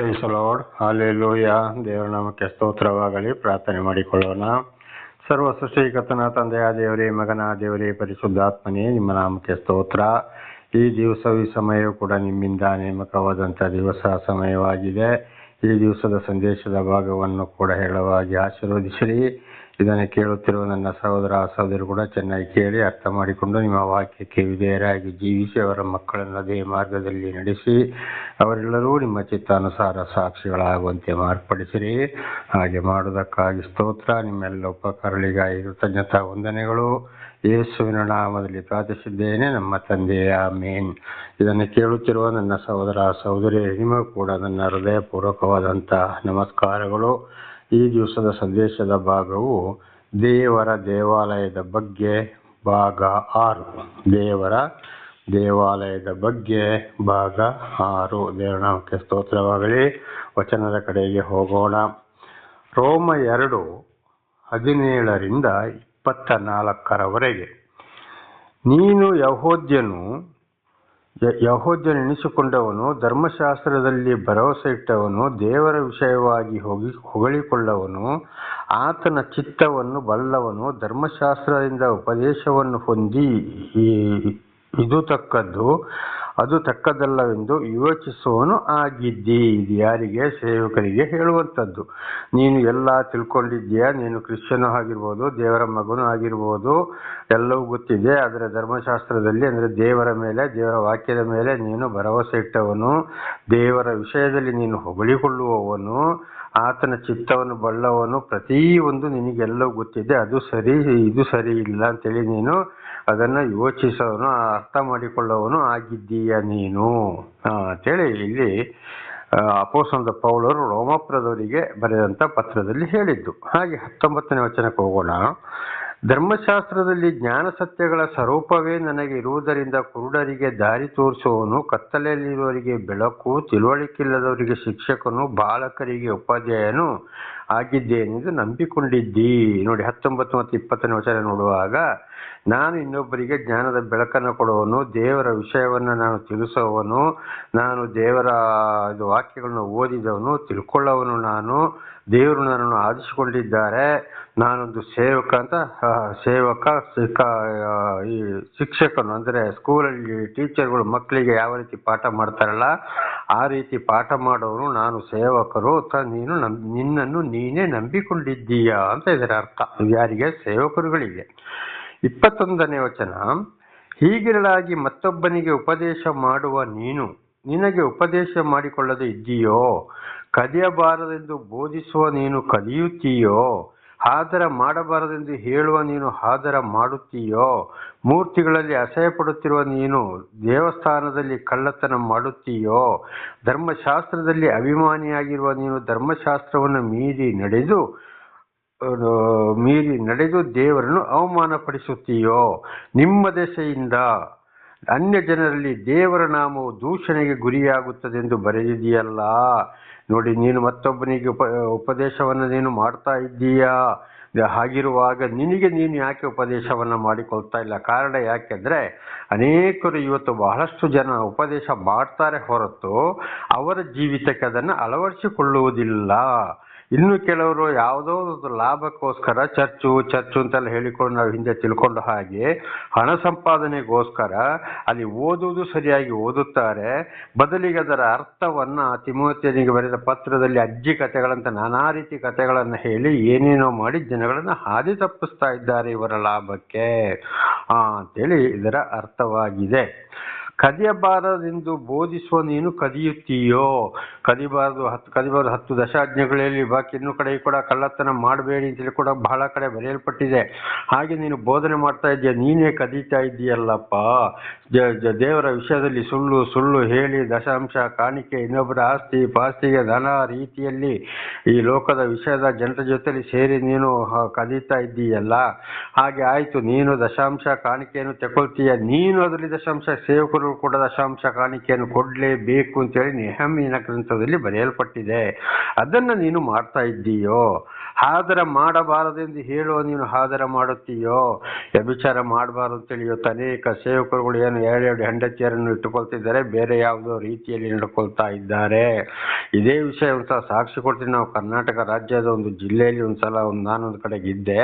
Price lord hallelujah. ದೇವರ ನಾಮಕ್ಕೆ ಸ್ತೋತ್ರವಾಗಲಿ. ಪ್ರಾರ್ಥನೆ ಮಾಡಿಕೊಳ್ಳೋಣ. ಸರ್ವ ಸೃಷ್ಟಿಕರ್ತನ ತಂದೆಯ ದೇವರೇ, ಮಗನ ದೇವರೇ, ಪರಿಶುದ್ಧಾತ್ಮನೇ, ನಿಮ್ಮ ನಾಮಕ್ಕೆ ಸ್ತೋತ್ರ. ಈ ದಿವಸ ಈ ಸಮಯವು ಕೂಡ ನಿಮ್ಮಿಂದ ನೇಮಕವಾದಂಥ ದಿವಸ, ಸಮಯವಾಗಿದೆ. ಈ ದಿವಸದ ಸಂದೇಶದ ಭಾಗವನ್ನು ಕೂಡ ಹೇಳವಾಗಿ ಆಶೀರ್ವದಿಸಿರಿ. ಇದನ್ನು ಕೇಳುತ್ತಿರುವ ನನ್ನ ಸಹೋದರ ಸಹೋದರಿ ಕೂಡ ಚೆನ್ನಾಗಿ ಕೇಳಿ ಅರ್ಥ ಮಾಡಿಕೊಂಡು ನಿಮ್ಮ ವಾಕ್ಯಕ್ಕೆ ವಿಧೇಯರಾಗಿ ಜೀವಿಸಿ ಅವರ ಮಕ್ಕಳನ್ನು ಅದೇ ಮಾರ್ಗದಲ್ಲಿ ನಡೆಸಿ ಅವರೆಲ್ಲರೂ ನಿಮ್ಮ ಚಿತ್ತಾನುಸಾರ ಸಾಕ್ಷಿಗಳಾಗುವಂತೆ ಮಾರ್ಪಡಿಸಿರಿ. ಹಾಗೆ ಮಾಡುವುದಕ್ಕಾಗಿ ಸ್ತೋತ್ರ. ನಿಮ್ಮೆಲ್ಲ ಉಪಕರಳಿಗಾಗಿ ಕೃತಜ್ಞತಾ ವಂದನೆಗಳು. ಯೇಸುವಿನ ನಾಮದಲ್ಲಿ ಪ್ರಾರ್ಥಿಸಿದ್ದೇನೆ. ನಮ್ಮ ತಂದೆಯ ಮೇನ್ ಇದನ್ನು ಕೇಳುತ್ತಿರುವ ನನ್ನ ಸಹೋದರ ಸಹೋದರಿ ನಿಮಗೆ ಕೂಡ ನನ್ನ ಹೃದಯಪೂರ್ವಕವಾದಂಥ ನಮಸ್ಕಾರಗಳು. ಈ ದಿವಸದ ಸಂದೇಶದ ಭಾಗವು ದೇವರ ದೇವಾಲಯದ ಬಗ್ಗೆ ಭಾಗ ಆರು. ದೇವರ ದೇವಾಲಯದ ಬಗ್ಗೆ ಭಾಗ ಆರು. ದೇವರ ನಾಮಕ್ಕೆ ಸ್ತೋತ್ರವಾಗಲಿ. ವಚನದ ಕಡೆಗೆ ಹೋಗೋಣ. ರೋಮ ಎರಡು ಹದಿನೇಳರಿಂದ ಇಪ್ಪತ್ತ ನಾಲ್ಕರವರೆಗೆ ನೀನು ಯಹೋದ್ಯನು ಯಹೋದ್ಯನೆನಿಸಿಕೊಂಡವನು ಧರ್ಮಶಾಸ್ತ್ರದಲ್ಲಿ ಭರವಸೆ ಇಟ್ಟವನು, ದೇವರ ವಿಷಯವಾಗಿ ಹೋಗಿ, ಹೊಗಳಿಕೊಳ್ಳವನು, ಆತನ ಚಿತ್ತವನ್ನು ಬಲ್ಲವನು, ಧರ್ಮಶಾಸ್ತ್ರದಿಂದ ಉಪದೇಶವನ್ನು ಹೊಂದಿ ಇದು ತಕ್ಕದ್ದು ಅದು ತಕ್ಕದಲ್ಲವೆಂದು ಯೋಚಿಸುವನು ಆಗಿದ್ದೀ. ಇದು ಯಾರಿಗೆ? ಸೇವಕರಿಗೆ ಹೇಳುವಂಥದ್ದು. ನೀನು ಎಲ್ಲ ತಿಳ್ಕೊಂಡಿದ್ದೀಯಾ? ನೀನು ಕ್ರಿಶ್ಚಿಯನ್ ಆಗಿರ್ಬೋದು, ದೇವರ ಮಗನೂ ಆಗಿರ್ಬೋದು, ಎಲ್ಲವೂ ಗೊತ್ತಿದೆ. ಆದರೆ ಧರ್ಮಶಾಸ್ತ್ರದಲ್ಲಿ ಅಂದರೆ ದೇವರ ಮೇಲೆ, ದೇವರ ವಾಕ್ಯದ ಮೇಲೆ ನೀನು ಭರವಸೆ ಇಟ್ಟವನು. ದೇವರ ವಿಷಯದಲ್ಲಿ ನೀನು ಹೊಗಳಿಕೊಳ್ಳುವವನು. ಆತನ ಚಿತ್ತವನ್ನು ಬಲ್ಲವನು. ಪ್ರತಿಯೊಂದು ನಿನಗೆಲ್ಲವೂ ಗೊತ್ತಿದೆ. ಅದು ಸರಿ, ಇದು ಸರಿ ಇಲ್ಲ ಅಂತೇಳಿ ನೀನು ಅದನ್ನು ಯೋಚಿಸೋನು, ಅರ್ಥ ಮಾಡಿಕೊಳ್ಳೋವನು ಆಗಿದ್ದೀಯ ನೀನು. ಅಂತೇಳಿ ಇಲ್ಲಿ ಅಪೋಸಂದ ಪೌಲರು ರೋಮಪ್ರದವರಿಗೆ ಬರೆದಂಥ ಪತ್ರದಲ್ಲಿ ಹೇಳಿದ್ದು. ಹಾಗೆ ಹತ್ತೊಂಬತ್ತನೇ ವಚನಕ್ಕೆ ಹೋಗೋಣ. ಧರ್ಮಶಾಸ್ತ್ರದಲ್ಲಿ ಜ್ಞಾನ ಸತ್ಯಗಳ ಸ್ವರೂಪವೇ ನನಗೆ ಇರುವುದರಿಂದ ಕುರುಡರಿಗೆ ದಾರಿ ತೋರಿಸುವವನು, ಕತ್ತಲೆಯಲ್ಲಿರುವವರಿಗೆ ಬೆಳಕು ತಿಳುವಳಿಕಿಲ್ಲದವರಿಗೆ ಶಿಕ್ಷಕನು, ಬಾಲಕರಿಗೆ ಉಪಾಧ್ಯಾಯನು ಆಗಿದ್ದೇನೆಂದು ನಂಬಿಕೊಂಡಿದ್ದಿ. ನೋಡಿ, ಹತ್ತೊಂಬತ್ತು ಮತ್ತು ಇಪ್ಪತ್ತನೇ ವರ್ಷ ನೋಡುವಾಗ, ನಾನು ಇನ್ನೊಬ್ಬರಿಗೆ ಜ್ಞಾನದ ಬೆಳಕನ್ನು ಕೊಡುವನು ದೇವರ ವಿಷಯವನ್ನು ನಾನು ತಿಳಿಸುವವನು, ನಾನು ದೇವರ ಇದು ವಾಕ್ಯಗಳನ್ನು ಓದಿದವನು ತಿಳ್ಕೊಳ್ಳೋವನು ನಾನು, ದೇವರು ನನ್ನನ್ನು ಆರಿಸಿಕೊಂಡಿದ್ದಾರೆ. ನಾನೊಂದು ಸೇವಕ ಅಂತ ಸೇವಕ ಶಿಕ ಈ ಶಿಕ್ಷಕನು ಅಂದರೆ ಸ್ಕೂಲಲ್ಲಿ ಟೀಚರ್ಗಳು ಮಕ್ಕಳಿಗೆ ಯಾವ ರೀತಿ ಪಾಠ ಮಾಡ್ತಾರಲ್ಲ, ಆ ರೀತಿ ಪಾಠ ಮಾಡೋರು ನಾನು ಸೇವಕರು ತ ನೀನು ನಮ್, ನಿನ್ನನ್ನು ನೀನೇ ನಂಬಿಕೊಂಡಿದ್ದೀಯಾ ಅಂತ ಇದರ ಅರ್ಥ. ಯಾರಿಗೆ? ಸೇವಕರುಗಳಿಗೆ. ಇಪ್ಪತ್ತೊಂದನೇ ವಚನ, ಹೀಗಿರಲಾಗಿ ಮತ್ತೊಬ್ಬನಿಗೆ ಉಪದೇಶ ಮಾಡುವ ನೀನು, ನಿನಗೆ ಉಪದೇಶ ಮಾಡಿಕೊಳ್ಳದೆ ಇದ್ದೀಯೋ? ಕಲಿಯಬಾರದೆಂದು ಬೋಧಿಸುವ ನೀನು ಕದಿಯುತ್ತೀಯೋ? ಆದರ ಮಾಡಬಾರದೆಂದು ಹೇಳುವ ನೀನು ಆದರ ಮಾಡುತ್ತೀಯೋ? ಮೂರ್ತಿಗಳಲ್ಲಿ ಅಸಹ್ಯ ಪಡುತ್ತಿರುವ ನೀನು ದೇವಸ್ಥಾನದಲ್ಲಿ ಕಳ್ಳತನ ಮಾಡುತ್ತೀಯೋ? ಧರ್ಮಶಾಸ್ತ್ರದಲ್ಲಿ ಅಭಿಮಾನಿಯಾಗಿರುವ ನೀನು ಧರ್ಮಶಾಸ್ತ್ರವನ್ನು ಮೀರಿ ನಡೆದು ಮೀರಿ ನಡೆದು ದೇವರನ್ನು ಅವಮಾನಪಡಿಸುತ್ತೀಯೋ? ನಿಮ್ಮ ದೆಸೆಯಿಂದ ಅನ್ಯ ಜನರಲ್ಲಿ ದೇವರ ನಾಮವು ದೂಷಣೆಗೆ ಗುರಿಯಾಗುತ್ತದೆ ಎಂದು ಬರೆದಿದೆಯಲ್ಲ ನೋಡಿ, ನೀನು ಮತ್ತೊಬ್ಬನಿಗೆ ಉಪ, ಉಪದೇಶವನ್ನು ನೀನು ಮಾಡ್ತಾ ಇದ್ದೀಯಾ? ಹಾಗಿರುವಾಗ ನಿನಗೆ ನೀನು ಯಾಕೆ ಉಪದೇಶವನ್ನು ಮಾಡಿಕೊಳ್ತಾ ಇಲ್ಲ? ಕಾರಣ ಯಾಕೆಂದರೆ ಅನೇಕರು ಇವತ್ತು ಬಹಳಷ್ಟು ಜನ ಉಪದೇಶ ಮಾಡ್ತಾರೆ ಹೊರತು ಅವರ ಜೀವಿತಕ್ಕೆ ಅದನ್ನು ಅಳವಡಿಸಿಕೊಳ್ಳುವುದಿಲ್ಲ. ಇನ್ನು ಕೆಲವರು ಯಾವುದೋ ಒಂದು ಲಾಭಕ್ಕೋಸ್ಕರ ಚರ್ಚು ಚರ್ಚು ಅಂತೆಲ್ಲ ಹೇಳಿಕೊಂಡು ನಾವು ಹಿಂದೆ ತಿಳ್ಕೊಂಡ ಹಾಗೆ ಹಣ ಸಂಪಾದನೆಗೋಸ್ಕರ ಅಲ್ಲಿ ಓದುವುದು ಸರಿಯಾಗಿ ಓದುತ್ತಾರೆ. ಬದಲಿಗೆ ಅದರ ಅರ್ಥವನ್ನು ತಿಮೋತಿಯನಿಗೆ ಬರೆದ ಪತ್ರದಲ್ಲಿ ಅಜ್ಜಿ ಕಥೆಗಳಂತ ನಾನಾ ರೀತಿ ಕಥೆಗಳನ್ನು ಹೇಳಿ ಏನೇನೋ ಮಾಡಿ ಜನಗಳನ್ನು ಹಾದಿ ತಪ್ಪಿಸ್ತಾ ಇದ್ದಾರೆ ಇವರ ಲಾಭಕ್ಕೆ. ಅಂತೇಳಿ ಇದರ ಅರ್ಥವಾಗಿದೆ. ಕದಿಯಬಾರದೆಂದು ಬೋಧಿಸುವ ನೀನು ಕದಿಯುತ್ತೀಯೋ? ಕದಿಬಾರದು ಹತ್ತು ಕದಿಬಾರದು ಹತ್ತು ದಶಾಜ್ಞೆಗಳಲ್ಲಿ ಬಾಕಿ ಇನ್ನೂ ಕಡೆ ಕೂಡ ಕಳ್ಳತನ ಮಾಡಬೇಡಿ ಅಂತೇಳಿ ಕೂಡ ಬಹಳ ಕಡೆ ಬರೆಯಲ್ಪಟ್ಟಿದೆ. ಹಾಗೆ ನೀನು ಬೋಧನೆ ಮಾಡ್ತಾ ಇದೆಯಾ ನೀನೇ ಕದೀತಾ ಜ- ದೇವರ ವಿಷಯದಲ್ಲಿ ಸುಳ್ಳು ಸುಳ್ಳು ಹೇಳಿ, ದಶಾಂಶ, ಕಾಣಿಕೆ, ಇನ್ನೊಬ್ಬರ ಆಸ್ತಿ, ಪಾಸ್ತಿಗೆ ಧನ ರೀತಿಯಲ್ಲಿ ಈ ಲೋಕದ ವಿಷಯದ ಜನರ ಜೊತೆಲಿ ಸೇರಿ ನೀನು ಕದೀತಾ ಇದ್ದೀಯಲ್ಲ? ಹಾಗೆ ಆಯಿತು, ನೀನು ದಶಾಂಶ, ಕಾಣಿಕೆಯನ್ನು ತಗೊಳ್ತೀಯ? ನೀನು ಅದರಲ್ಲಿ ದಶಾಂಶ ಸೇವಕರು ಸೇವಕರು ಕೂಡ ದಶಾಂಶ ಕಾಣಿಕೆಯನ್ನು ಕೊಡಲೇಬೇಕು ಅಂತೇಳಿ ನೆಹಮಿನ ಗ್ರಂಥದಲ್ಲಿ ಬರೆಯಲ್ಪಟ್ಟಿದೆ. ಅದನ್ನು ನೀನು ಮಾಡ್ತಾ ಇದ್ದೀಯೋ? ಆದರ ಮಾಡಬಾರದೆಂದು ಹೇಳುವ ನೀನು ಆದರ ಮಾಡುತ್ತೀಯೋ? ವ್ಯಭಿಚಾರ ಮಾಡಬಾರದು ಅಂತೇಳಿ ಇವತ್ತು ಅನೇಕ ಸೇವಕರುಗಳು ಏನು ಎರಡೆರಡು ಹೆಂಡತಿಯರನ್ನು ಇಟ್ಟುಕೊಳ್ತಿದ್ದಾರೆ, ಬೇರೆ ಯಾವುದೋ ರೀತಿಯಲ್ಲಿ ನಡ್ಕೊಳ್ತಾ ಇದ್ದಾರೆ. ಇದೇ ವಿಷಯ ಒಂದ್ಸಲ ಸಾಕ್ಷಿ ಕೊಡ್ತೀನಿ. ನಾವು ಕರ್ನಾಟಕ ರಾಜ್ಯದ ಒಂದು ಜಿಲ್ಲೆಯಲ್ಲಿ ಒಂದ್ಸಲ ಒಂದು ನಾನೊಂದು ಕಡೆಗೆ ಇದ್ದೆ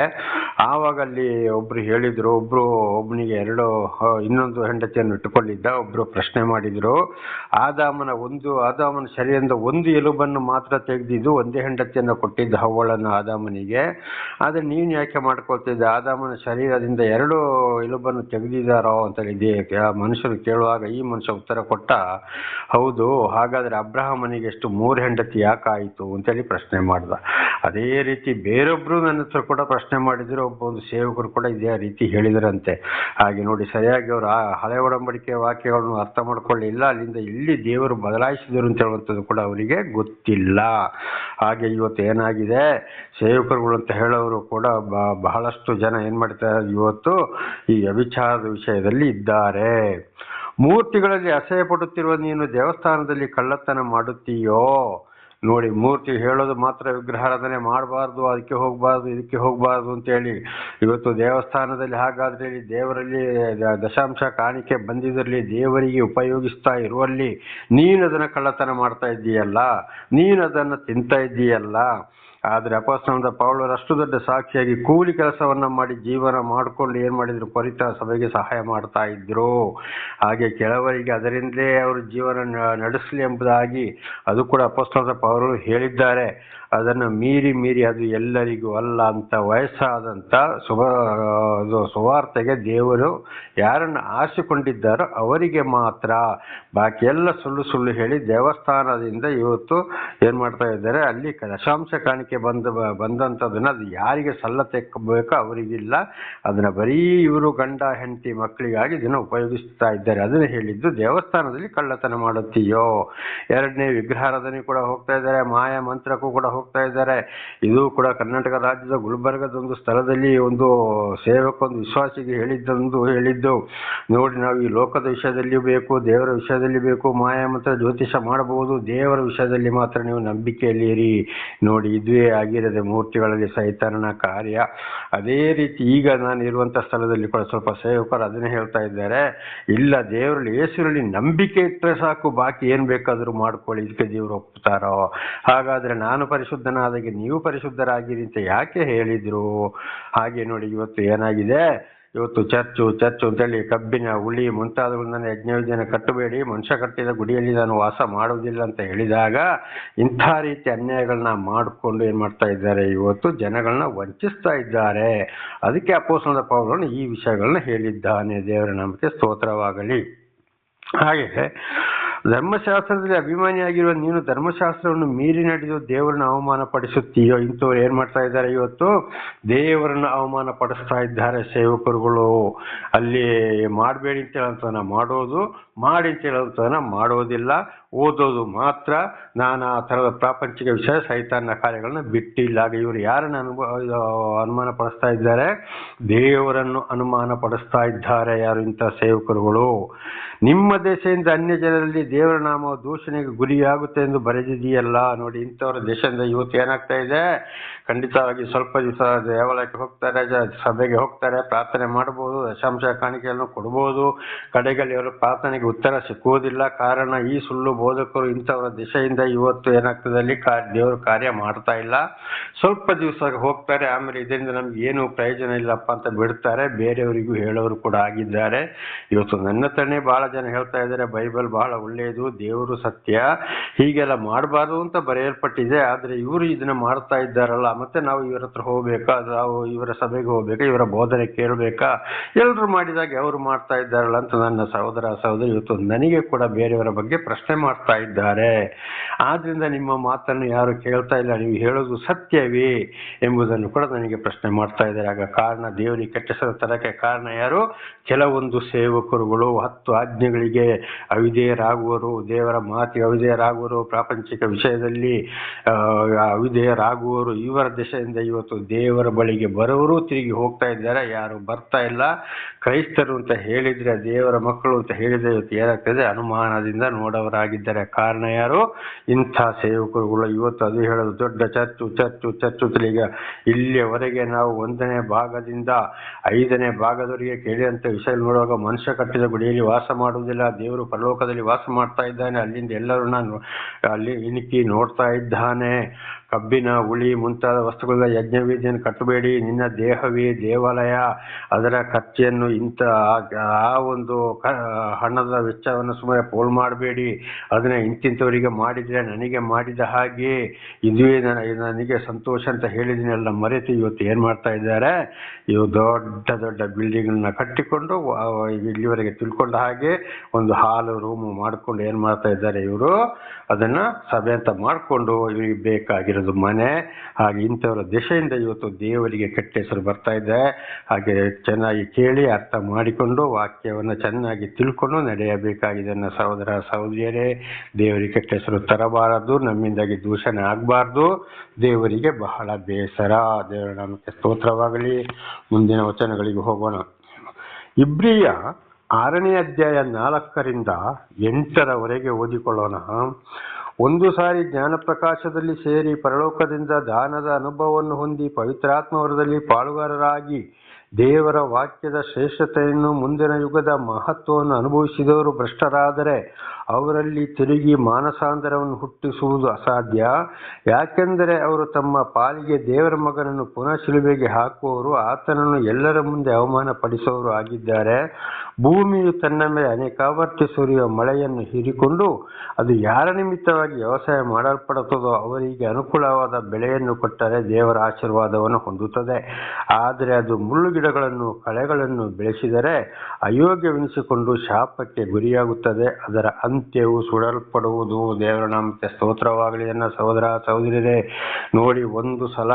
ಆವಾಗ ಅಲ್ಲಿ ಒಬ್ರು ಹೇಳಿದ್ರು, ಒಬ್ರು ಒಬ್ಬನಿಗೆ ಎರಡು ಇನ್ನೊಂದು ಹೆಂಡತಿಯನ್ನು ಇಟ್ಟುಕೊಂಡಿದ್ದ. ಒಬ್ರು ಪ್ರಶ್ನೆ ಮಾಡಿದ್ರು, ಆದಾಮನ ಒಂದು, ಆದಾಮನ ಶರೀರದಿಂದ ಒಂದು ಎಲುಬನ್ನು ಮಾತ್ರ ತೆಗೆದಿದ್ದು ಒಂದೇ ಹೆಂಡತಿಯನ್ನು ಕೊಟ್ಟಿದ್ದ ಹವ್ವಳನ್ನು ಆದಾಮನಿಗೆ. ಆದರೆ ನೀನು ಯಾಕೆ ಮಾಡ್ಕೊಳ್ತಿದ್ದ? ಆದಾಮನ ಶರೀರದಿಂದ ಎರಡು ಎಲುಬನ್ನು ತೆಗೆದಿದಾರೋ ಅಂತ ಆ ಮನುಷ್ಯರು ಕೇಳುವಾಗ ಈ ಮನುಷ್ಯ ಉತ್ತರ ಕೊಟ್ಟ, ಹೌದು, ಹಾಗಾದ್ರೆ ಅಬ್ರಹಮನಿಗೆ ಎಷ್ಟು ಮೂರು ಹೆಂಡತಿ ಯಾಕಾಯಿತು? ಅಂತೇಳಿ ಪ್ರಶ್ನೆ ಮಾಡ್ದ. ಅದೇ ರೀತಿ ಬೇರೊಬ್ರು ನನ್ನ ಹತ್ರ ಕೂಡ ಪ್ರಶ್ನೆ ಮಾಡಿದ್ರು, ಒಬ್ಬ ಒಂದು ಸೇವಕರು ಕೂಡ ಇದೇ ರೀತಿ ಹೇಳಿದರಂತೆ. ಹಾಗೆ ನೋಡಿ, ಸರಿಯಾಗಿ ಅವರು ಆ ಹಳೆ ಒಡಂಬಡಿಕೆ ವಾಕ್ಯಗಳನ್ನು ಅರ್ಥ ಮಾಡ್ಕೊಳ್ಳಿಲ್ಲ, ಅಲ್ಲಿಂದ ಇಲ್ಲಿ ದೇವರು ಬದಲಾಯಿಸಿದರು ಅಂತ ಹೇಳುವಂಥದ್ದು ಕೂಡ ಅವರಿಗೆ ಗೊತ್ತಿಲ್ಲ. ಹಾಗೆ ಇವತ್ತು ಏನಾಗಿದೆ? ಸೇವಕರುಗಳು ಅಂತ ಹೇಳೋರು ಕೂಡ ಬಹಳಷ್ಟು ಜನ ಏನು ಮಾಡ್ತಾರೆ ಇವತ್ತು? ಈ ಅವಿಚಾರದ ವಿಷಯದಲ್ಲಿ ಇದ್ದಾರೆ. ಮೂರ್ತಿಗಳಲ್ಲಿ ಅಸಹ್ಯ ಪಡುತ್ತಿರುವ ನೀನು ದೇವಸ್ಥಾನದಲ್ಲಿ ಕಳ್ಳತನ ಮಾಡುತ್ತೀಯೋ? ನೋಡಿ, ಮೂರ್ತಿ ಹೇಳೋದು ಮಾತ್ರ ವಿಗ್ರಹಾರಾಧನೆ ಮಾಡಬಾರ್ದು, ಅದಕ್ಕೆ ಹೋಗಬಾರ್ದು, ಇದಕ್ಕೆ ಹೋಗಬಾರ್ದು ಅಂತೇಳಿ ಇವತ್ತು ದೇವಸ್ಥಾನದಲ್ಲಿ ಹಾಗಾದ್ರೆ ದೇವರಲ್ಲಿ ದಶಾಂಶ ಕಾಣಿಕೆ ಬಂದಿದ್ದರಲ್ಲಿ ದೇವರಿಗೆ ಉಪಯೋಗಿಸ್ತಾ ಇರುವಲ್ಲಿ ನೀನು ಅದನ್ನ ಕಳ್ಳತನ ಮಾಡ್ತಾ ಇದ್ದೀಯಲ್ಲ ನೀನು ಅದನ್ನ ತಿಂತಾ ಇದ್ದೀಯಲ್ಲ ಆದ್ರೆ ಪೌಳರು ಅಷ್ಟು ದೊಡ್ಡ ಸಾಕ್ಷಿಯಾಗಿ ಕೂಲಿ ಕೆಲಸವನ್ನ ಮಾಡಿ ಜೀವನ ಮಾಡಿಕೊಂಡು ಏನು ಮಾಡಿದ್ರು ಪರಿತ ಸಭೆಗೆ ಸಹಾಯ ಮಾಡ್ತಾ ಇದ್ರು. ಹಾಗೆ ಕೆಲವರಿಗೆ ಅದರಿಂದಲೇ ಅವರು ಜೀವನ ನಡೆಸಲಿ ಎಂಬುದಾಗಿ ಅದು ಕೂಡ ಅಪಾಸ್ತನದ ಪೌರರು ಹೇಳಿದ್ದಾರೆ. ಅದನ್ನು ಮೀರಿ ಮೀರಿ ಅದು ಎಲ್ಲರಿಗೂ ಅಲ್ಲ ಅಂತ ವಯಸ್ಸಾದಂಥ ಸುಭ ಅದು ಸುವಾರ್ತೆಗೆ ದೇವರು ಯಾರನ್ನು ಆರಿಸಿಕೊಂಡಿದ್ದಾರೋ ಅವರಿಗೆ ಮಾತ್ರ. ಬಾಕಿ ಎಲ್ಲ ಸುಳ್ಳು ಸುಳ್ಳು ಹೇಳಿ ದೇವಸ್ಥಾನದಿಂದ ಇವತ್ತು ಏನು ಮಾಡ್ತಾ ಇದ್ದಾರೆ, ಅಲ್ಲಿ ದಶಾಂಶ ಕಾಣಿಕೆ ಬಂದ, ಬಂದಂಥದ್ದನ್ನು ಅದು ಯಾರಿಗೆ ಸಲ್ಲ ತೆಕ್ಕಬೇಕೋ ಅವರಿಗಿಲ್ಲ. ಅದನ್ನು ಬರೀ ಇವರು ಗಂಡ, ಹೆಂಡತಿ ಮಕ್ಕಳಿಗಾಗಿ ಇದನ್ನು ಉಪಯೋಗಿಸ್ತಾ ಇದ್ದಾರೆ. ಅದನ್ನು ಹೇಳಿದ್ದು ದೇವಸ್ಥಾನದಲ್ಲಿ ಕಳ್ಳತನ ಮಾಡುತ್ತೀಯೋ. ಎರಡನೇ ವಿಗ್ರಹಾರಾಧನೆ ಕೂಡ ಹೋಗ್ತಾ ಇದ್ದಾರೆ, ಮಾಯ ಮಂತ್ರಕ್ಕೂ ಕೂಡ ಹೋಗ್ತಾ ಇದ್ದಾರೆ. ಇದು ಕೂಡ ಕರ್ನಾಟಕ ರಾಜ್ಯದ ಗುಲ್ಬರ್ಗದ ಒಂದು ಸ್ಥಳದಲ್ಲಿ ಒಂದು ಸೇವಕ ಒಂದು ವಿಶ್ವಾಸಿಗೆ ಹೇಳಿದ್ದೊಂದು ಹೇಳಿದ್ದು. ನೋಡಿ, ನಾವು ಈ ಲೋಕದ ವಿಷಯದಲ್ಲಿ ಬೇಕು, ದೇವರ ವಿಷಯದಲ್ಲಿ ಬೇಕು, ಮಾಯ ಮಾತ್ರ ಜ್ಯೋತಿಷ ಮಾಡಬಹುದು. ದೇವರ ವಿಷಯದಲ್ಲಿ ಮಾತ್ರ ನೀವು ನಂಬಿಕೆಯಲ್ಲಿ ಇರಿ ನೋಡಿ, ಇದುವೇ ಆಗಿರದೆ ಮೂರ್ತಿಗಳಲ್ಲಿ ಸೈತಾನನ ಕಾರ್ಯ. ಅದೇ ರೀತಿ ಈಗ ನಾನು ಇರುವಂಥ ಸ್ಥಳದಲ್ಲಿ ಕೂಡ ಸ್ವಲ್ಪ ಸೇವಕರು ಅದನ್ನೇ ಹೇಳ್ತಾ ಇದ್ದಾರೆ. ಇಲ್ಲ, ದೇವರಲ್ಲಿ, ಯೇಸುರಲ್ಲಿ ನಂಬಿಕೆ ಇಟ್ಟರೆ ಸಾಕು. ಬಾಕಿ ಏನ್ ಬೇಕಾದ್ರೂ ಮಾಡ್ಕೊಳ್ಳಿ. ಇದಕ್ಕೆ ದೇವರು ಒಪ್ತಾರೋ? ಹಾಗಾದ್ರೆ ನಾನು ಪರಿಶುದ್ಧನಾದಾಗೆ ನೀವು ಪರಿಶುದ್ಧರಾಗಿರಿ ಅಂತ ಯಾಕೆ ಹೇಳಿದ್ರು? ಹಾಗೆ ನೋಡಿ ಇವತ್ತು ಏನಾಗಿದೆ? ಇವತ್ತು ಚರ್ಚು ಚರ್ಚು ಅಂತೇಳಿ ಕಬ್ಬಿನ, ಹುಳಿ ಮುಂತಾದವುಗಳನ್ನ ಯಜ್ಞವಿಧಾನ ಕಟ್ಟಬೇಡಿ. ಮನುಷ್ಯ ಕಟ್ಟಿದ ಗುಡಿಯಲ್ಲಿ ನಾನು ವಾಸ ಮಾಡುವುದಿಲ್ಲ ಅಂತ ಹೇಳಿದಾಗ ಇಂಥ ರೀತಿ ಅನ್ಯಾಯಗಳನ್ನ ಮಾಡಿಕೊಂಡು ಏನು ಮಾಡ್ತಾ ಇದ್ದಾರೆ? ಇವತ್ತು ಜನಗಳನ್ನ ವಂಚಿಸ್ತಾ ಇದ್ದಾರೆ. ಅದಕ್ಕೆ ಅಪೋಸನದ ಪೌರನು ಈ ವಿಷಯಗಳನ್ನ ಹೇಳಿದ್ದಾನೆ. ದೇವರ ನಾಮಕ್ಕೆ ಸ್ತೋತ್ರವಾಗಲಿ. ಹಾಗೆ ಧರ್ಮಶಾಸ್ತ್ರದಲ್ಲಿ ಅಭಿಮಾನಿಯಾಗಿರುವ ನೀನು ಧರ್ಮಶಾಸ್ತ್ರವನ್ನು ಮೀರಿ ನಡೆದು ದೇವರನ್ನ ಅವಮಾನ ಪಡಿಸುತ್ತೀಯೋ ಇಂಥವ್ರು ಏನ್ ಮಾಡ್ತಾ ಇದ್ದಾರೆ ಇವತ್ತು? ದೇವರನ್ನ ಅವಮಾನ ಪಡಿಸ್ತಾ ಇದ್ದಾರೆ ಸೇವಕರುಗಳು. ಅಲ್ಲಿ ಮಾಡಬೇಡಿ ಅಂತ ಹೇಳ್ತಾನೆ ಮಾಡೋದು. ಮಾಡಿ ಅಂತ ಹೇಳೋಂಥವನ್ನ ಮಾಡೋದಿಲ್ಲ, ಓದೋದು ಮಾತ್ರ. ನಾನು ಆ ಥರದ ಪ್ರಾಪಂಚಿಕ ವಿಷಯ ಸೈತಾನ ಕಾರ್ಯಗಳನ್ನ ಬಿಟ್ಟಿಲ್ಲ. ಇವರು ಯಾರನ್ನು ಅನುಭವ ಅನುಮಾನ ಪಡಿಸ್ತಾ ಇದ್ದಾರೆ? ದೇವರನ್ನು ಅನುಮಾನ ಪಡಿಸ್ತಾ ಇದ್ದಾರೆ ಯಾರು ಇಂಥ ಸೇವಕರುಗಳು? ನಿಮ್ಮ ದೇಶದಿಂದ ಅನ್ಯ ಜನರಲ್ಲಿ ದೇವರ ನಾಮ ದೂಷಣೆಗೆ ಗುರಿಯಾಗುತ್ತೆ ಎಂದು ಬರೆದಿದೆಯಲ್ಲ ನೋಡಿ, ಇಂಥವ್ರ ದೇಶದಿಂದ ಇವತ್ತು ಏನಾಗ್ತಾ ಇದೆ? ಖಂಡಿತವಾಗಿ ಸ್ವಲ್ಪ ದಿವಸ ದೇವಾಲಯಕ್ಕೆ ಹೋಗ್ತಾರೆ ಸಭೆಗೆ ಹೋಗ್ತಾರೆ, ಪ್ರಾರ್ಥನೆ ಮಾಡ್ಬೋದು, ದಶಾಂಶ ಕಾಣಿಕೆಯನ್ನು ಕೊಡ್ಬೋದು ಕಡೆಗಳಲ್ಲಿ ಅವರು ಪ್ರಾರ್ಥನೆಗೆ ಉತ್ತರ ಸಿಕ್ಕುವುದಿಲ್ಲ. ಕಾರಣ, ಈ ಸುಳ್ಳು ಬೋಧಕರು ಇಂಥವರ ದಿಶೆಯಿಂದ ಇವತ್ತು ಏನಾಗ್ತದೆ? ಅಲ್ಲಿ ಕಾ, ದೇವರ ಕಾರ್ಯ ಮಾಡ್ತಾ ಇಲ್ಲ. ಸ್ವಲ್ಪ ದಿವಸ ಹೋಗ್ತಾರೆ, ಆಮೇಲೆ ಇದರಿಂದ ನಮ್ಗೆ ಏನು ಪ್ರಯೋಜನ ಇಲ್ಲಪ್ಪ ಅಂತ ಬಿಡ್ತಾರೆ. ಬೇರೆಯವರಿಗೂ ಹೇಳೋರು ಕೂಡ ಆಗಿದ್ದಾರೆ. ಇವತ್ತು ನನ್ನ ತಾನೇ ಬಹಳ ಜನ ಹೇಳ್ತಾ ಇದ್ದಾರೆ, ಬೈಬಲ್ ಬಹಳ ಒಳ್ಳೆಯದು, ದೇವರು ಸತ್ಯ, ಹೀಗೆಲ್ಲ ಮಾಡಬಾರ್ದು ಅಂತ ಬರೆಯಲ್ಪಟ್ಟಿದೆ. ಆದರೆ ಇವರು ಇದನ್ನ ಮಾಡ್ತಾ ಇದ್ದಾರಲ್ಲ, ಮತ್ತೆ ನಾವು ಇವರ ಹತ್ರ ಹೋಗ್ಬೇಕಾ? ನಾವು ಇವರ ಸಭೆಗೆ ಹೋಗ್ಬೇಕಾ? ಇವರ ಬೋಧನೆ ಕೇಳಬೇಕಾ? ಎಲ್ಲರೂ ಮಾಡಿದಾಗ ಅವರು ಮಾಡ್ತಾ ಇದ್ದಾರಲ್ಲ ಅಂತ ನನ್ನ ಸಹೋದರ, ಸಹೋದರಿ ಇವತ್ತು ನನಗೆ ಕೂಡ ಬೇರೆಯವರ ಬಗ್ಗೆ ಪ್ರಶ್ನೆ ಮಾಡ್ತಾ ಇದ್ದಾರೆ. ಆದ್ರಿಂದ ನಿಮ್ಮ ಮಾತನ್ನು ಯಾರು ಕೇಳ್ತಾ ಇಲ್ಲ, ನೀವು ಹೇಳೋದು ಸತ್ಯವೇ ಎಂಬುದನ್ನು ಕೂಡ ನನಗೆ ಪ್ರಶ್ನೆ ಮಾಡ್ತಾ ಇದ್ದಾರೆ. ಆಗ ಕಾರಣ ದೇವರಿಗೆ ಕೆಟ್ಟಿಸದ ತರಕ್ಕೆ ಕಾರಣ ಯಾರು? ಕೆಲವೊಂದು ಸೇವಕರುಗಳು ಹತ್ತು ಆಜ್ಞೆಗಳಿಗೆ ಅವಿಧೇಯರಾಗುವರು. ದೇವರ ಮಾತಿಗೆ ಅವಿಧೇಯರಾಗುವರು. ಪ್ರಾಪಂಚಿಕ ವಿಷಯದಲ್ಲಿ ಅವಿಧೇಯರಾಗುವರು. ಇವರ ದಿಶೆಯಿಂದ ಇವತ್ತು ದೇವರ ಬಳಿಗೆ ಬರೋರು ತಿರುಗಿ ಹೋಗ್ತಾ ಇದ್ದಾರೆ. ಯಾರು ಬರ್ತಾ ಇಲ್ಲ. ಕ್ರೈಸ್ತರು ಅಂತ ಹೇಳಿದ್ರೆ, ದೇವರ ಮಕ್ಕಳು ಅಂತ ಹೇಳಿದ್ರೆ ಏನಾಗ್ತದೆ? ಅನುಮಾನದಿಂದ ನೋಡವರಾಗಿದ್ದಾರೆ ಕಾರಣ ಯಾರು? ಇಂಥ ಸೇವಕರುಗಳು. ಇವತ್ತು ಅದು ಹೇಳೋದು ದೊಡ್ಡ ಚರ್ಚು ಚರ್ಚು ಚರ್ಚು ಈಗ ಇಲ್ಲಿಯವರೆಗೆ ನಾವು ಒಂದನೇ ಭಾಗದಿಂದ ಐದನೇ ಭಾಗದವರಿಗೆ ಕೇಳಿದಂಥ ವಿಷಯ ನೋಡುವಾಗ ಮನುಷ್ಯ ಕಟ್ಟಿದ ಗುಡಿಯಲ್ಲಿ ವಾಸ ಮಾಡುವುದಿಲ್ಲ. ದೇವರು ಪರಲೋಕದಲ್ಲಿ ವಾಸ ಮಾಡ್ತಾ ಇದ್ದಾನೆ. ಅಲ್ಲಿಂದ ಎಲ್ಲರೂ ನಾನು ಅಲ್ಲಿ ಇಣುಕಿ ನೋಡ್ತಾ ಇದ್ದಾನೆ. ಕಬ್ಬಿನ, ಹುಳಿ ಮುಂತಾದ ವಸ್ತುಗಳ ಯಜ್ಞವೇದಿಯನ್ನು ಕಟ್ಟಬೇಡಿ. ನಿನ್ನ ದೇಹವೇ ದೇವಾಲಯ. ಅದರ ಖರ್ಚೆಯನ್ನು ಇಂಥ ಆ- ಒಂದು ಹಣದ ವೆಚ್ಚವನ್ನು ಸುಮ್ಮನೆ ಪೋಲ್ ಮಾಡಬೇಡಿ. ಅದನ್ನ ಇಂತಿಂಥವರಿಗೆ ಮಾಡಿದ್ರೆ ನನಗೆ ಮಾಡಿದ ಹಾಗೆ. ಇದುವೇ ನನಗೆ ಸಂತೋಷ ಅಂತ ಹೇಳಿದಿನೆಲ್ಲ ಮರೆತು ಇವತ್ತು ಏನು ಮಾಡ್ತಾ ಇದ್ದಾರೆ? ಇವು ದೊಡ್ಡ ದೊಡ್ಡ ಬಿಲ್ಡಿಂಗ್ನ ಕಟ್ಟಿಕೊಂಡು ಇಲ್ಲಿವರೆಗೆ ತಿಳ್ಕೊಂಡ ಹಾಗೆ ಒಂದು ಹಾಲು, ರೂಮು ಮಾಡಿಕೊಂಡು ಏನು ಮಾಡ್ತಾ ಇದ್ದಾರೆ ಇವರು? ಅದನ್ನ ಸಭೆ ಅಂತ ಮಾಡಿಕೊಂಡು ಇವರಿಗೆ ಬೇಕಾಗಿರೋದು ಮನೆ. ಹಾಗೆ ಇಂಥವರ ದಿಶೆಯಿಂದ ಇವತ್ತು ದೇವರಿಗೆ ಕೆಟ್ಟ ಹೆಸರು ಬರ್ತಾ ಇದೆ. ಹಾಗೆ ಚೆನ್ನಾಗಿ ಕೇಳಿ ಅರ್ಥ ಮಾಡಿಕೊಂಡು ವಾಕ್ಯವನ್ನು ಚೆನ್ನಾಗಿ ತಿಳ್ಕೊಂಡು ನಡೆಯಬೇಕಾಗಿದೆ ನನ್ನ ಸಹೋದರ ಸಹೋದರಿಯರೇ. ದೇವರಿಗೆ ಕೆಟ್ಟ ಹೆಸರು ತರಬಾರದು, ನಮ್ಮಿಂದಾಗಿ ದೂಷಣೆ ಆಗಬಾರ್ದು. ದೇವರಿಗೆ ಬಹಳ ಬೇಸರ. ದೇವರ ನಮಗೆ ಸ್ತೋತ್ರವಾಗಲಿ. ಮುಂದಿನ ವಚನಗಳಿಗೆ ಹೋಗೋಣ. ಇಬ್ರಿಯ ಆರನೇ ಅಧ್ಯಾಯ ನಾಲ್ಕರಿಂದ ಎಂಟರವರೆಗೆ ಓದಿಕೊಳ್ಳೋಣ. ಒಂದು ಸಾರಿ ಜ್ಞಾನಪ್ರಕಾಶದಲ್ಲಿ ಸೇರಿ ಪರಲೋಕದಿಂದ ದಾನದ ಅನುಭವವನ್ನು ಹೊಂದಿ ಪವಿತ್ರಾತ್ಮವರದಲ್ಲಿ ಪಾಲುಗಾರರಾಗಿ ದೇವರ ವಾಕ್ಯದ ಶ್ರೇಷ್ಠತೆಯನ್ನು ಮುಂದಿನ ಯುಗದ ಮಹತ್ವವನ್ನು ಅನುಭವಿಸಿದವರು ಭ್ರಷ್ಟರಾದರೆ ಅವರಲ್ಲಿ ತಿರುಗಿ ಮಾನಸಾಂತರವನ್ನು ಹುಟ್ಟಿಸುವುದು ಅಸಾಧ್ಯ. ಯಾಕೆಂದರೆ ಅವರು ತಮ್ಮ ಪಾಲಿಗೆ ದೇವರ ಮಗನನ್ನು ಪುನಃ ಶಿಲುಬೆಗೆ ಹಾಕುವವರು ಆತನನ್ನು ಎಲ್ಲರ ಮುಂದೆ ಅವಮಾನ ಪಡಿಸುವವರು ಆಗಿದ್ದಾರೆ. ಭೂಮಿಯು ತನ್ನ ಮೇಲೆ ಅನೇಕಾವರ್ತಿ ಸುರಿಯುವ ಮಳೆಯನ್ನು ಹೀರಿಕೊಂಡು ಅದು ಯಾರ ನಿಮಿತ್ತವಾಗಿ ವ್ಯವಸಾಯ ಮಾಡಲ್ಪಡುತ್ತದೋ ಅವರಿಗೆ ಅನುಕೂಲವಾದ ಬೆಳೆಯನ್ನು ಕೊಟ್ಟರೆ ದೇವರ ಆಶೀರ್ವಾದವನ್ನು ಹೊಂದುತ್ತದೆ. ಆದರೆ ಅದು ಮುಳ್ಳುಗಿಡಗಳನ್ನು ಕಳೆಗಳನ್ನು ಬೆಳೆಸಿದರೆ ಅಯೋಗ್ಯವೆನಿಸಿಕೊಂಡು ಶಾಪಕ್ಕೆ ಗುರಿಯಾಗುತ್ತದೆ. ಅದರ ಅಂತ್ಯವು ಸುಡಲ್ಪಡುವುದು. ದೇವರ ನಾಮಕ್ಕೆ ಸ್ತೋತ್ರವಾಗಲಿ ನನ್ನ ಸಹೋದರ ಸಹೋದರಿಯರೇ, ನೋಡಿ ಒಂದು ಸಲ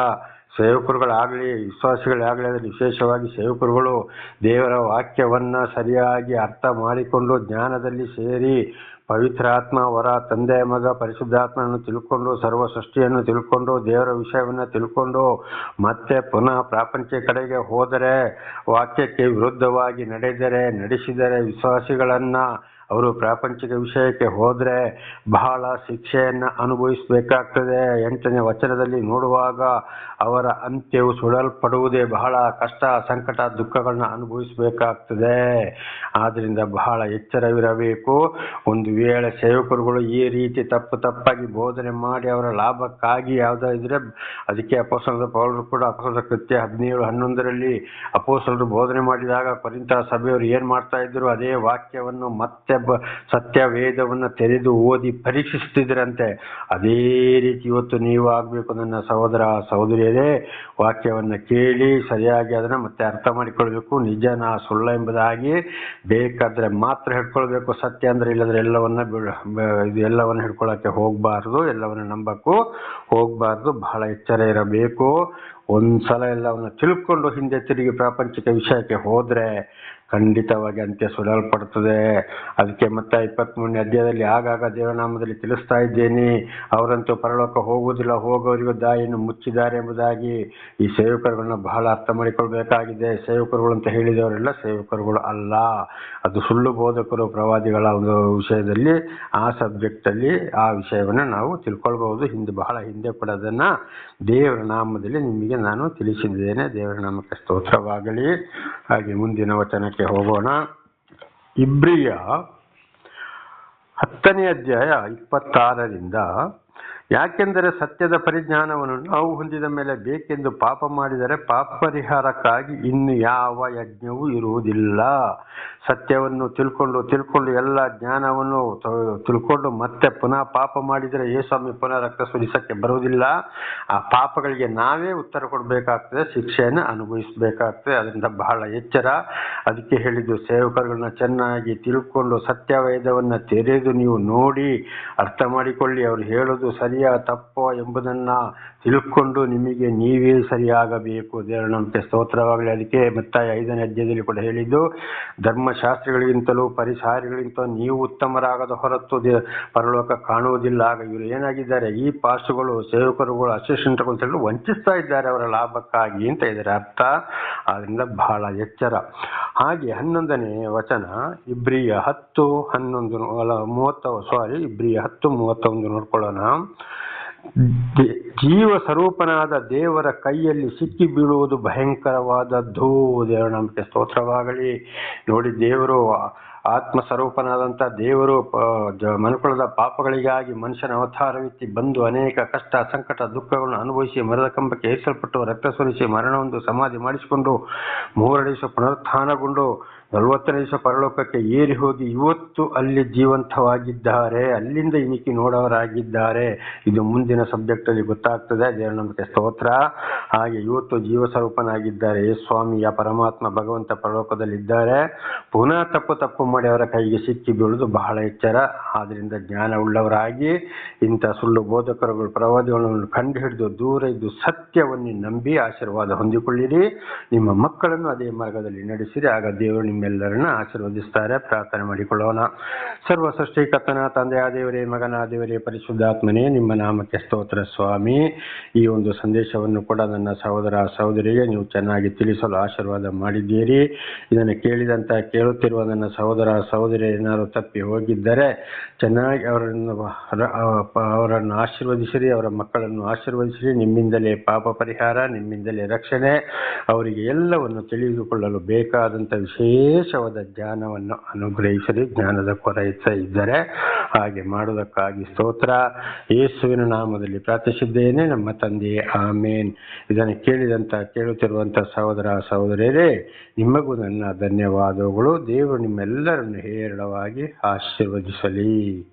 ಸೇವಕರುಗಳಾಗಲಿ, ವಿಶ್ವಾಸಿಗಳಾಗಲಿ ಅದರಲ್ಲಿ ವಿಶೇಷವಾಗಿ ಸೇವಕರುಗಳು ದೇವರ ವಾಕ್ಯವನ್ನು ಸರಿಯಾಗಿ ಅರ್ಥ ಮಾಡಿಕೊಂಡು ಜ್ಞಾನದಲ್ಲಿ ಸೇರಿ ಪವಿತ್ರಾತ್ಮ, ವರ, ತಂದೆ, ಮಗ, ಪರಿಶುದ್ಧಾತ್ಮನನ್ನು ತಿಳ್ಕೊಂಡು, ಸರ್ವ ಸೃಷ್ಟಿಯನ್ನು ತಿಳ್ಕೊಂಡು, ದೇವರ ವಿಷಯವನ್ನು ತಿಳ್ಕೊಂಡು, ಮತ್ತೆ ಪುನಃ ಪ್ರಾಪಂಚ ಕಡೆಗೆ ಹೋದರೆ, ವಾಕ್ಯಕ್ಕೆ ವಿರುದ್ಧವಾಗಿ ನಡೆದರೆ, ನಡೆಸಿದರೆ ವಿಶ್ವಾಸಿಗಳನ್ನ ಅವರು ಪ್ರಾಪಂಚಿಕ ವಿಷಯಕ್ಕೆ ಹೋದರೆ ಬಹಳ ಶಿಕ್ಷೆಯನ್ನು ಅನುಭವಿಸಬೇಕಾಗ್ತದೆ. ಎಂಟನೇ ವಚನದಲ್ಲಿ ನೋಡುವಾಗ ಅವರ ಅಂತ್ಯವು ಸುಡಲ್ಪಡುವುದೇ ಬಹಳ ಕಷ್ಟ, ಸಂಕಟ, ದುಃಖಗಳನ್ನ ಅನುಭವಿಸಬೇಕಾಗ್ತದೆ. ಆದ್ದರಿಂದ ಬಹಳ ಎಚ್ಚರವಿರಬೇಕು. ಒಂದು ವೇಳೆ ಸೇವಕರುಗಳು ಈ ರೀತಿ ತಪ್ಪು ತಪ್ಪಾಗಿ ಬೋಧನೆ ಮಾಡಿ ಅವರ ಲಾಭಕ್ಕಾಗಿ ಯಾವುದೋ ಇದ್ರೆ ಅದಕ್ಕೆ ಅಪೋಸಲರ ಪೌರರು ಕೂಡ ಅಪಸದ ಕೃತ್ಯ ಹದಿನೇಳು, ಹನ್ನೊಂದರಲ್ಲಿ ಅಪೋಸಲರು ಬೋಧನೆ ಮಾಡಿದಾಗ ಕೊರಿಂತ ಸಭೆಯವರು ಏನು ಮಾಡ್ತಾ ಇದ್ರು? ಅದೇ ವಾಕ್ಯವನ್ನು ಮತ್ತೆ ಬ ಸತ್ಯ ವೇದವನ್ನು ತೆರೆದು ಓದಿ ಪರೀಕ್ಷಿಸುತ್ತಿದ್ದರಂತೆ. ಅದೇ ರೀತಿ ಇವತ್ತು ನೀವು ಆಗಬೇಕು ನನ್ನ ಸಹೋದರ ಸಹೋದರಿಯರೇ, ವಾಕ್ಯವನ್ನು ಕೇಳಿ ಸರಿಯಾಗಿ ಅದನ್ನು ಮತ್ತೆ ಅರ್ಥ ಮಾಡಿಕೊಳ್ಬೇಕು. ನಿಜನ ಸುಳ್ಳ ಎಂಬುದಾಗಿ ಬೇಕಾದರೆ ಮಾತ್ರ ಹಿಡ್ಕೊಳ್ಬೇಕು ಸತ್ಯ ಅಂದರೆ ಇಲ್ಲದ್ರೆ ಎಲ್ಲವನ್ನ ಇದು ಎಲ್ಲವನ್ನ ಹಿಡ್ಕೊಳ್ಳೋಕ್ಕೆ ಹೋಗಬಾರ್ದು, ಎಲ್ಲವನ್ನು ನಂಬಕ್ಕೂ ಹೋಗಬಾರ್ದು. ಬಹಳ ಎಚ್ಚರ ಇರಬೇಕು. ಒಂದ್ಸಲ ಎಲ್ಲವನ್ನ ತಿಳ್ಕೊಂಡು ಹಿಂದೆ ತಿರುಗಿ ಪ್ರಾಪಂಚಿಕ ವಿಷಯಕ್ಕೆ ಹೋದ್ರೆ ಖಂಡಿತವಾಗಿ ಅಂತ್ಯ ಸುಡಲ್ಪಡ್ತದೆ ಅದಕ್ಕೆ ಮತ್ತೆ ಇಪ್ಪತ್ಮೂರನೇ ಅಧ್ಯಾಯದಲ್ಲಿ ಆಗಾಗ ದೇವನಾಮದಲ್ಲಿ ತಿಳಿಸ್ತಾ ಇದ್ದೇನೆ, ಅವರಂತೂ ಪರಲೋಕ ಹೋಗುವುದಿಲ್ಲ, ಹೋಗೋರಿಗೂ ದಾಯಿಯನ್ನು ಮುಚ್ಚಿದ್ದಾರೆ ಎಂಬುದಾಗಿ ಈ ಸೇವಕರುಗಳನ್ನ ಬಹಳ ಅರ್ಥ ಮಾಡಿಕೊಳ್ಬೇಕಾಗಿದೆ ಸೇವಕರುಗಳು ಅಂತ ಹೇಳಿದವರೆಲ್ಲ ಸೇವಕರುಗಳು ಅಲ್ಲ. ಅದು ಸುಳ್ಳು ಬೋಧಕರು, ಪ್ರವಾದಿಗಳ ಒಂದು ವಿಷಯದಲ್ಲಿ, ಆ ಸಬ್ಜೆಕ್ಟ್ ಅಲ್ಲಿ ಆ ವಿಷಯವನ್ನ ನಾವು ತಿಳ್ಕೊಳ್ಬಹುದು. ಹಿಂದೆ ಬಹಳ ಹಿಂದೆ ಕೂಡ ಅದನ್ನ ದೇವರ ನಾಮದಲ್ಲಿ ನಿಮಗೆ ನಾನು ತಿಳಿಸಿದ್ದೇನೆ. ದೇವರ ನಾಮಕ್ಕೆ ಸ್ತೋತ್ರವಾಗಲಿ. ಹಾಗೆ ಮುಂದಿನ ವಚನಕ್ಕೆ ಹೋಗೋಣ. ಇಬ್ರಿಯ ಹತ್ತನೇ ಅಧ್ಯಾಯ ಇಪ್ಪತ್ತಾರರಿಂದ ಯಾಕೆಂದರೆ ಸತ್ಯದ ಪರಿಜ್ಞಾನವನ್ನು ನಾವು ಹೊಂದಿದ ಮೇಲೆ ಬೇಕೆಂದು ಪಾಪ ಮಾಡಿದರೆ ಪಾಪ ಪರಿಹಾರಕ್ಕಾಗಿ ಇನ್ನು ಯಾವ ಯಜ್ಞವೂ ಇರುವುದಿಲ್ಲ. ಸತ್ಯವನ್ನು ತಿಳ್ಕೊಂಡು ತಿಳ್ಕೊಂಡು ಎಲ್ಲ ಜ್ಞಾನವನ್ನು ತಿಳ್ಕೊಂಡು ಮತ್ತೆ ಪುನಃ ಪಾಪ ಮಾಡಿದರೆ ಏ ಸ್ವಾಮಿ ಪುನಃ ರಕ್ತ ಸುರಿಸಕ್ಕೆ ಬರುವುದಿಲ್ಲ. ಆ ಪಾಪಗಳಿಗೆ ನಾವೇ ಉತ್ತರ ಕೊಡಬೇಕಾಗ್ತದೆ, ಶಿಕ್ಷೆಯನ್ನು ಅನುಭವಿಸಬೇಕಾಗ್ತದೆ. ಅದರಿಂದ ಬಹಳ ಎಚ್ಚರ. ಅದಕ್ಕೆ ಹೇಳಿದ್ದು, ಸೇವಕರುಗಳನ್ನ ಚೆನ್ನಾಗಿ ತಿಳ್ಕೊಂಡು ಸತ್ಯವೇದವನ್ನು ತೆರೆದು ನೀವು ನೋಡಿ, ಅರ್ಥ ಮಾಡಿಕೊಳ್ಳಿ. ಅವರು ಹೇಳೋದು ಸರಿಯಾ ತಪ್ಪೋ ಎಂಬುದನ್ನು ತಿಳ್ಕೊಂಡು ನಿಮಗೆ ನೀವೇ ಸರಿಯಾಗಬೇಕು. ದೇವರ ನಮಗೆ ಸ್ತೋತ್ರವಾಗಲಿ. ಅದಕ್ಕೆ ಮತ್ತೆ ಐದನೇ ಅಧ್ಯಾಯದಲ್ಲಿ ಕೂಡ ಹೇಳಿದ್ದು, ಧರ್ಮಶಾಸ್ತ್ರಿಗಳಿಗಿಂತಲೂ ಪರಿಸಾರಿಗಳಿಗಿಂತಲೂ ನೀವು ಉತ್ತಮರಾಗದ ಹೊರತು ಪರಲೋಕ ಕಾಣುವುದಿಲ್ಲ. ಆಗ ಇವರು ಏನಾಗಿದ್ದಾರೆ? ಈ ಪಾಸ್ಟುಗಳು ಸೇವಕರುಗಳು, ಅಸಿಸ್ಟೆಂಟ್ಗಳು ಅಂತ ವಂಚಿಸ್ತಾ ಇದ್ದಾರೆ ಅವರ ಲಾಭಕ್ಕಾಗಿ ಅಂತ ಇದರ ಅರ್ಥ. ಆದ್ರಿಂದ ಬಹಳ ಎಚ್ಚರ. ಹಾಗೆ ಹನ್ನೊಂದನೇ ವಚನ, ಇಬ್ರಿಯ ಹತ್ತು ಹನ್ನೊಂದು, ಅಲ್ಲ, ಮೂವತ್ತ ಸಾರಿ ಇಬ್ರಿಯ ಹತ್ತು ಮೂವತ್ತೊಂದು ನೋಡ್ಕೊಳ್ಳೋಣ. ಜೀವ ಸ್ವರೂಪನಾದ ದೇವರ ಕೈಯಲ್ಲಿ ಸಿಕ್ಕಿ ಬೀಳುವುದು ಭಯಂಕರವಾದದ್ದು. ದೇವರ ನಮಗೆ ಸ್ತೋತ್ರವಾಗಲಿ. ನೋಡಿ, ದೇವರು ಆತ್ಮ ಸ್ವರೂಪನಾದಂಥ ದೇವರು ಮನುಕುಲದ ಪಾಪಗಳಿಗಾಗಿ ಮನುಷ್ಯನ ಅವತಾರವೆತ್ತಿ ಬಂದು ಅನೇಕ ಕಷ್ಟ, ಸಂಕಟ, ದುಃಖಗಳನ್ನು ಅನುಭವಿಸಿ ಮರದ ಕಂಬಕ್ಕೆ ಏರಿಸಲ್ಪಟ್ಟು ರಕ್ತ ಸುರಿಸಿ ಮರಣವೊಂದು ಸಮಾಧಿ ಮಾಡಿಸಿಕೊಂಡು ಮೂರಡಿಸು ಪುನರುತ್ಥಾನಗೊಂಡು ನಲವತ್ತನೇ ದಿವಸ ಪರಲೋಕಕ್ಕೆ ಏರಿ ಹೋಗಿ ಇವತ್ತು ಅಲ್ಲಿ ಜೀವಂತವಾಗಿದ್ದಾರೆ, ಅಲ್ಲಿಂದ ಇಣಿಕಿ ನೋಡೋರಾಗಿದ್ದಾರೆ ಇದು ಮುಂದಿನ ಸಬ್ಜೆಕ್ಟ್ ಅಲ್ಲಿ ಗೊತ್ತಾಗ್ತದೆ. ದೇವರ ನಂಬಿಕೆ ಸ್ತೋತ್ರ. ಹಾಗೆ ಇವತ್ತು ಜೀವ ಸ್ವರೂಪನಾಗಿದ್ದಾರೆ ಸ್ವಾಮಿಯ ಪರಮಾತ್ಮ ಭಗವಂತ ಪರಲೋಕದಲ್ಲಿದ್ದಾರೆ. ಪುನಃ ತಪ್ಪು ತಪ್ಪು ಮಾಡಿ ಅವರ ಕೈಗೆ ಸಿಕ್ಕಿ ಬೀಳುವುದು ಬಹಳ ಎಚ್ಚರ. ಆದ್ರಿಂದ ಜ್ಞಾನ ಉಳ್ಳವರಾಗಿ ಇಂಥ ಸುಳ್ಳು ಬೋಧಕರುಗಳು ಪ್ರವಾದಿಗಳನ್ನು ಕಂಡು ಹಿಡಿದು ದೂರ ಇದ್ದು ಸತ್ಯವನ್ನೇ ನಂಬಿ ಆಶೀರ್ವಾದ ಹೊಂದಿಕೊಳ್ಳಿರಿ. ನಿಮ್ಮ ಮಕ್ಕಳನ್ನು ಅದೇ ಮಾರ್ಗದಲ್ಲಿ ನಡೆಸಿರಿ. ಆಗ ದೇವರು ನಿಮ್ಮೆಲ್ಲರನ್ನ ಆಶೀರ್ವದಿಸ್ತಾರೆ. ಪ್ರಾರ್ಥನೆ ಮಾಡಿಕೊಳ್ಳೋಣ. ಸರ್ವ ಸೃಷ್ಟಿಕರ್ತನ ತಂದೆಯ ದೇವರೇ, ಮಗನ ದೇವರೇ, ಪರಿಶುದ್ಧಾತ್ಮನೇ, ನಿಮ್ಮ ನಾಮಕ್ಕೆ ಸ್ತೋತ್ರ ಸ್ವಾಮಿ. ಈ ಒಂದು ಸಂದೇಶವನ್ನು ಕೂಡ ನನ್ನ ಸಹೋದರ ಸಹೋದರಿಗೆ ನೀವು ಚೆನ್ನಾಗಿ ತಿಳಿಸಲು ಆಶೀರ್ವಾದ ಮಾಡಿದ್ದೀರಿ. ಇದನ್ನು ಕೇಳಿದಂತ ಕೇಳುತ್ತಿರುವ ನನ್ನ ಸಹೋದರ ಸಹೋದರಿ ಏನಾದರೂ ತಪ್ಪಿ ಹೋಗಿದ್ದರೆ ಚೆನ್ನಾಗಿ ಅವರನ್ನು ಅವರನ್ನು ಆಶೀರ್ವದಿಸಿರಿ, ಅವರ ಮಕ್ಕಳನ್ನು ಆಶೀರ್ವದಿಸಿರಿ. ನಿಮ್ಮಿಂದಲೇ ಪಾಪ ಪರಿಹಾರ, ನಿಮ್ಮಿಂದಲೇ ರಕ್ಷಣೆ, ಅವರಿಗೆ ಎಲ್ಲವನ್ನು ತಿಳಿದುಕೊಳ್ಳಲು ಬೇಕಾದಂಥ ವಿಶೇಷವಾದ ಜ್ಞಾನವನ್ನು ಅನುಗ್ರಹಿಸಲಿ, ಜ್ಞಾನದ ಕೊರತೆ ಇದ್ದರೆ ಹಾಗೆ ಮಾಡುವುದಕ್ಕಾಗಿ ಸ್ತೋತ್ರ. ಯೇಸುವಿನ ನಾಮದಲ್ಲಿ ಪ್ರಾರ್ಥಿಸಿದ್ದೇನೆ. ನಮ್ಮ ತಂದೆಯೇ, ಆಮೇನ್. ಇದನ್ನು ಕೇಳಿದಂತ ಕೇಳುತ್ತಿರುವಂಥ ಸಹೋದರ, ಸಹೋದರಿಯರೇ, ನಿಮಗೂ ನನ್ನ ಧನ್ಯವಾದಗಳು. ದೇವರು ನಿಮ್ಮೆಲ್ಲರನ್ನು ಹೇರಳವಾಗಿ ಆಶೀರ್ವದಿಸಲಿ.